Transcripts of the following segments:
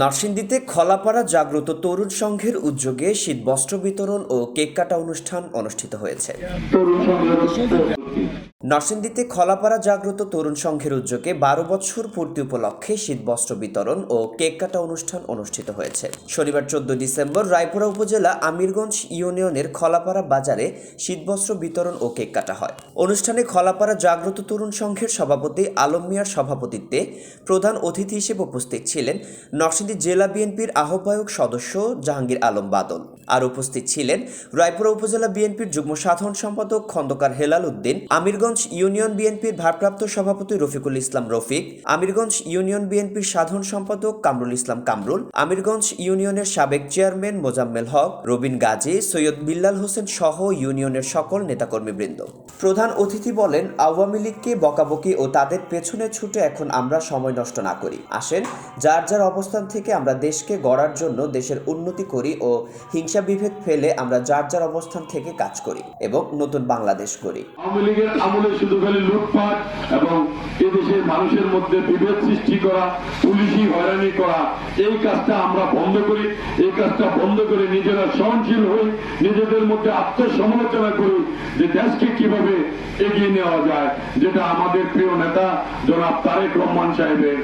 নরসিংদীতে খলাপাড়া জাগ্রত তরুণ সংঘের উদ্যোগে শীত বস্ত্র বিতরণ ও কেক কাটা অনুষ্ঠান অনুষ্ঠিত হয়েছে। নরসিংদীতে খলাপাড়া জাগ্রত তরুণ সংঘের উদ্যোগে বারো বছর পূর্তি উপলক্ষে শীত বস্ত্র বিতরণ ও কেক কাটা অনুষ্ঠান অনুষ্ঠিত হয়েছে। শনিবার চোদ্দ ডিসেম্বর রায়পুরা উপজেলা আমিরগঞ্জ ইউনিয়নের খলাপাড়া বাজারে শীতবস্ত্র বিতরণ ও কেক কাটা হয়। অনুষ্ঠানে খলাপাড়া জাগ্রত তরুণ সংঘের সভাপতি আলম মিয়ার সভাপতিত্বে প্রধান অতিথি হিসেবে উপস্থিত ছিলেন নরসিংদী জেলা বিএনপির আহ্বায়ক সদস্য জাহাঙ্গীর আলম বাদল। আর উপস্থিত ছিলেন রায়পুরা উপজেলা বিএনপির যুগ্ম সাধারণ সম্পাদক খন্দকার হেলাল উদ্দিন, আমিরগঞ্জ ইউনিয়ন বিএনপির ভারপ্রাপ্ত সভাপতি রফিকুল ইসলাম রফিক, আমিরগঞ্জ ইউনিয়ন বিএনপির সাধারণ সম্পাদক কামরুল ইসলাম কামরুল, আমিরগঞ্জ ইউনিয়নের সাবেক চেয়ারম্যান মোজাম্মেল হক, রবিন গাজী, সৈয়দ বিল্লাল হোসেন সহ ইউনিয়নের সকল নেতাকর্মীবৃন্দ। প্রধান অতিথি বলেন, আওয়ামী লীগকে বকাবকি ও তাদের পেছনে ছুটে এখন আমরা সময় নষ্ট না করি। আসেন, যার যার অবস্থান থেকে আমরা দেশকে গড়ার জন্য দেশের উন্নতি করি ও হিংসা বিভেদ ফেলে আমরা যার যার অবস্থান থেকে কাজ করি এবং নতুন বাংলাদেশ করি আওয়ামী লীগের শুধু খালি লুটপাট এবং এদেশের মানুষের মধ্যে বিভেদ সৃষ্টি করা, পুলিশি হয়রানি করা, এই কাজটা আমরা বন্ধ করি, এই কাজটা বন্ধ করে নিজেরা সহনশীল হই, নিজেদের মধ্যে আত্মসমালোচনা করি যে দেশকে কীভাবে এগিয়ে নেওয়া যায়, যেটা আমাদের প্রিয় নেতা জনাব তারেক রহমান সাহেবের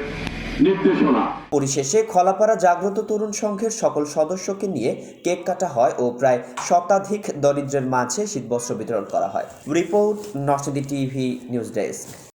নির্দেশনা। পরিশেষে খলাপাড়া জাগ্রত তরুণ সংঘের সকল সদস্যকে নিয়ে কেক কাটা হয় ও প্রায় শতাধিক দরিদ্রের মাঝে শীতবস্ত্র বিতরণ করা হয়। Report নসদি TV news desk.